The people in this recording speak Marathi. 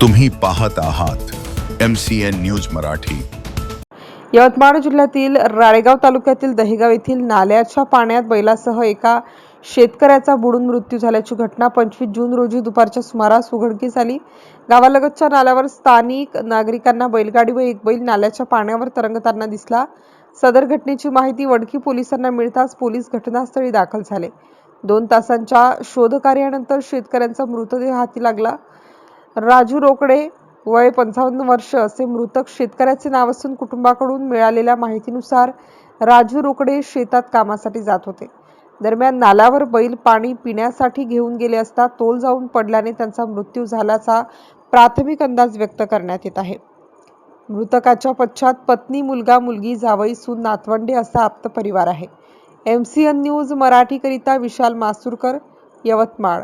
तुम्ही पाहत आहात M C N news Marathi. Yavatmal जिल्ह्यातील राळेगाव तालुक्यातील दहेगाव येथील नाल्याच्या पाण्यात बैलासह एका शेतकऱ्याचा बुडून मृत्यू झाल्याची घटना पंचवीस जून रोजी दुपारच्या सुमारास उघडकीस आली. गावालगतच्या नाल्यावर स्थानिक नागरिकांना बैलगाडी व एक बैल नाल्याच्या पाण्यावर तरंगताना दिसला. सदर घटनेची माहिती वडकी पोलिसांना मिळताच पोलीस घटनास्थळी दाखल झाले. दोन तासांच्या शोधकार्यानंतर शेतकऱ्यांचा मृतदेह हाती लागला. राजू रोकडे वय पंचावन्न वर्ष असे मृतक शेतकऱ्याचे नाव असून कुटुंबाकडून मिळालेल्या माहितीनुसार राजू रोकडे शेतात कामासाठी जात होते. दरम्यान नाल्यावर बैल पाणी पिण्यासाठी घेऊन गेले असता तोल जाऊन पडल्याने त्यांचा मृत्यू झाल्याचा प्राथमिक अंदाज व्यक्त करण्यात येत आहे. मृतकाच्या पश्चात पत्नी मुलगा मुलगी जावई सून नातवंडे असा आप्त परिवार आहे. एम सी एन न्यूज मराठीकरिता विशाल मासूरकर यवतमाळ.